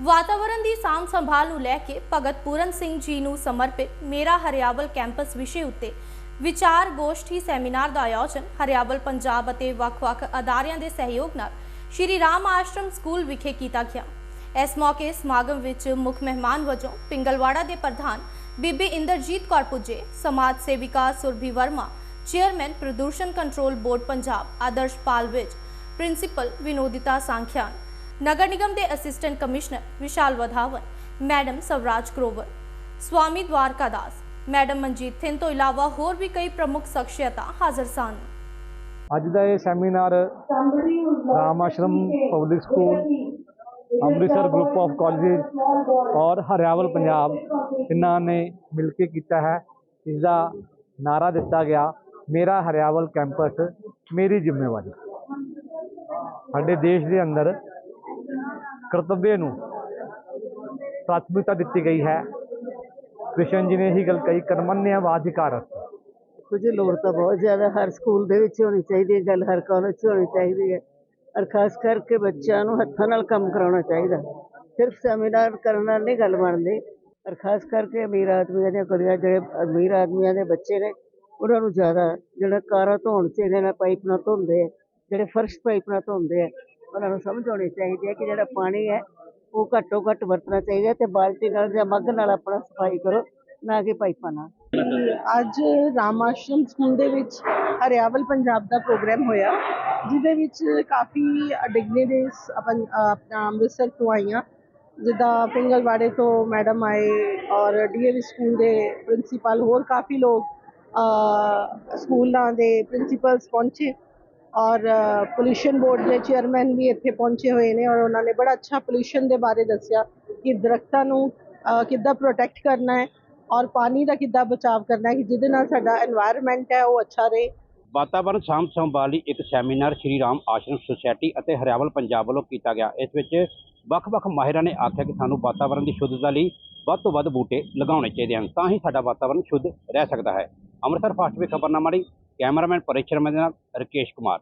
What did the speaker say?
ਵਾਤਾਵਰਣ ਦੀ ਸਾਂਭ ਸੰਭਾਲ ਨੂੰ ਲੈ ਕੇ ਭਗਤ ਪੂਰਨ ਸਿੰਘ ਜੀ ਨੂੰ ਸਮਰਪਿਤ ਮੇਰਾ ਹਰਿਆਵਲ ਕੈਂਪਸ ਵਿਸ਼ੇ ਉੱਤੇ ਵਿਚਾਰ ਗੋਸ਼ਟੀ ਸੈਮੀਨਾਰ ਦਾ ਆਯੋਜਨ ਹਰਿਆਵਲ ਪੰਜਾਬ ਅਤੇ ਵੱਖ-ਵੱਖ ਅਦਾਰਿਆਂ ਦੇ ਸਹਿਯੋਗ ਨਾਲ ਸ਼੍ਰੀ ਰਾਮ ਆਸ਼ਰਮ ਸਕੂਲ ਵਿਖੇ ਕੀਤਾ ਗਿਆ। ਇਸ ਮੌਕੇ ਸਮਾਗਮ ਵਿੱਚ ਮੁੱਖ ਮਹਿਮਾਨ ਵਜੋਂ ਪਿੰਗਲਵਾੜਾ ਦੇ ਪ੍ਰਧਾਨ ਬੀਬੀ ਇੰਦਰਜੀਤ ਕੌਰ ਪੁੱਜੇ, ਸਮਾਜ ਸੇਵਿਕਾ ਸੁਰਭੀ ਵਰਮਾ, ਚੇਅਰਮੈਨ ਪ੍ਰਦੂਸ਼ਣ control board Punjab, Adarsh Pal Vij principal Vinodita Sankhyan ਨਗਰ ਨਿਗਮ ਦੇ assistant commissioner Vishal Wadhawan, madam Swaraj Grover Swami Dwarka Das, madam Manjit Thind ਤੋਂ ਇਲਾਵਾ ਹੋਰ ਵੀ ਕਈ ਪ੍ਰਮੁੱਖ ਸ਼ਖਸੀਅਤਾਂ ਹਾਜ਼ਰ ਸਨ। ਅੱਜ ਦਾ ਇਹ seminar Ram Ashram public school Amritsar group of colleges ਔਰ ਹਰਿਆਵਲ ਪੰਜਾਬ ਇਹਨਾਂ ਨੇ ਮਿਲ ਕੇ ਕੀਤਾ ਹੈ। ਇਸ ਦਾ ਨਾਰਾ ਦਿੱਤਾ ਗਿਆ, ਮੇਰਾ ਹਰਿਆਵਲ ਕੈਂਪਸ ਮੇਰੀ ਜ਼ਿੰਮੇਵਾਰੀ। ਸਾਡੇ ਦੇਸ਼ ਦੇ ਅੰਦਰ ਕਰਤੱਵਯ ਨੂੰ ਪ੍ਰਾਥਮਿਕਤਾ ਦਿੱਤੀ ਗਈ ਹੈ। ਕ੍ਰਿਸ਼ਨ ਜੀ ਨੇ ਇਹੀ ਗੱਲ ਕਹੀ ਕਰਮਨਿਆ ਵਾਧਿਕਾਰਤ ਕੁਝ ਲੋੜ ਤਾਂ ਬਹੁਤ ਜ਼ਿਆਦਾ ਹਰ ਸਕੂਲ ਦੇ ਵਿੱਚ ਹੋਣੀ ਚਾਹੀਦੀ ਹੈ, ਗੱਲ ਹਰ ਕਾਲਜ 'ਚ ਹੋਣੀ ਚਾਹੀਦੀ ਹੈ। ਔਰ ਖਾਸ ਕਰਕੇ ਬੱਚਿਆਂ ਨੂੰ ਹੱਥਾਂ ਨਾਲ ਕੰਮ ਕਰਾਉਣਾ ਚਾਹੀਦਾ। ਸਿਰਫ ਸੈਮੀਨਾਰ ਕਰਨ ਨਾਲ ਨਹੀਂ ਗੱਲ ਬਣਦੀ। ਔਰ ਖਾਸ ਕਰਕੇ ਅਮੀਰ ਆਦਮੀਆਂ ਦੀਆਂ ਕੁੜੀਆਂ ਜਿਹੜੇ ਅਮੀਰ ਆਦਮੀਆਂ ਦੇ ਬੱਚੇ ਨੇ, ਉਹਨਾਂ ਨੂੰ ਜ਼ਿਆਦਾ ਜਿਹੜਾ ਕਾਰਾਂ ਧੋਣ 'ਚ ਇਹਨਾਂ ਨਾਲ ਪਾਈਪ ਨਾਲ ਧੋਂਦੇ ਆ, ਜਿਹੜੇ ਫਰਸ਼ ਪਾਈਪ ਨਾਲ ਧੋਂਦੇ ਆ ਉਹਨਾਂ ਨੂੰ ਸਮਝ ਆਉਣੀ ਚਾਹੀਦੀ ਹੈ ਕਿ ਜਿਹੜਾ ਪਾਣੀ ਹੈ, ਉਹ ਘੱਟੋ ਘੱਟ ਵਰਤਣਾ ਚਾਹੀਦਾ ਤੇ ਬਾਲਟੀ ਨਾਲ ਜਾਂ ਮੱਗ ਨਾਲ ਆਪਣਾ ਸਫ਼ਾਈ ਕਰੋ, ਨਾ ਕਿ ਪਾਈਪਾਂ ਨਾਲ। ਅੱਜ ਰਾਮ ਆਸ਼ਰਮ ਸਕੂਲ ਦੇ ਵਿੱਚ ਹਰਿਆਵਲ ਪੰਜਾਬ ਦਾ ਪ੍ਰੋਗਰਾਮ ਹੋਇਆ, ਜਿਹਦੇ ਵਿੱਚ ਕਾਫੀ ਡਿਗਨਿਟਰੀਜ਼ ਆਪਣ ਆਪਣਾ ਅੰਮ੍ਰਿਤਸਰ ਤੋਂ ਆਈਆਂ। ਜਿੱਦਾਂ ਪਿੰਗਲਵਾੜੇ ਤੋਂ ਮੈਡਮ ਆਏ ਔਰ ਡੀਏਵੀ ਸਕੂਲ ਦੇ ਪ੍ਰਿੰਸੀਪਲ, ਹੋਰ ਕਾਫੀ ਲੋਕ ਸਕੂਲਾਂ ਦੇ ਪ੍ਰਿੰਸੀਪਲਸ ਪਹੁੰਚੇ। ਔਰ ਪੋਲਿਊਸ਼ਨ ਬੋਰਡ ਦੇ ਚੇਅਰਮੈਨ ਵੀ ਇੱਥੇ ਪਹੁੰਚੇ ਹੋਏ ਨੇ ਔਰ ਉਹਨਾਂ ਨੇ ਬੜਾ ਅੱਛਾ ਪੋਲਿਊਸ਼ਨ ਦੇ ਬਾਰੇ ਦੱਸਿਆ ਕਿ ਦਰਖਤਾਂ ਨੂੰ ਕਿੱਦਾਂ ਪ੍ਰੋਟੈਕਟ ਕਰਨਾ ਹੈ ਔਰ ਪਾਣੀ ਦਾ ਕਿੱਦਾਂ ਬਚਾਵ ਕਰਨਾ ਹੈ ਕਿ ਜਿਹਦੇ ਨਾਲ ਸਾਡਾ এনवायरमेंट ਹੈ ਉਹ ਅੱਛਾ ਰਹੇ। ਵਾਤਾਵਰਨ ਸਾਂਭ ਸੰਭਾਲ ਲਈ ਇੱਕ ਸੈਮੀਨਾਰ ਸ਼੍ਰੀ ਰਾਮ ਆਸ਼ਰਮ ਸੁਸਾਇਟੀ ਅਤੇ ਹਰਿਆਵਲ ਪੰਜਾਬ ਵੱਲੋਂ ਕੀਤਾ ਗਿਆ। ਇਸ ਵਿੱਚ ਵੱਖ-ਵੱਖ ਮਾਹਿਰਾਂ ਨੇ ਆਖਿਆ ਕਿ ਸਾਨੂੰ ਵਾਤਾਵਰਨ ਦੀ ਸ਼ੁੱਧਤਾ ਲਈ ਵੱਧ ਤੋਂ ਵੱਧ ਬੂਟੇ ਲਗਾਉਣੇ ਚਾਹੀਦੇ ਹਨ, ਤਾਂ ਹੀ ਸਾਡਾ ਵਾਤਾਵਰਨ ਸ਼ੁੱਧ ਰਹਿ ਸਕਦਾ ਹੈ। ਅੰਮ੍ਰਿਤਸਰ ਫਾਸਟ ਵੀ ਖਬਰਨਾਮਾ ਲਈ ਕੈਮਰਾਮੈਨ ਪਰੇਸ਼ਰ ਦੇ ਨਾਲ ਰਕੇਸ਼ ਕੁਮਾਰ।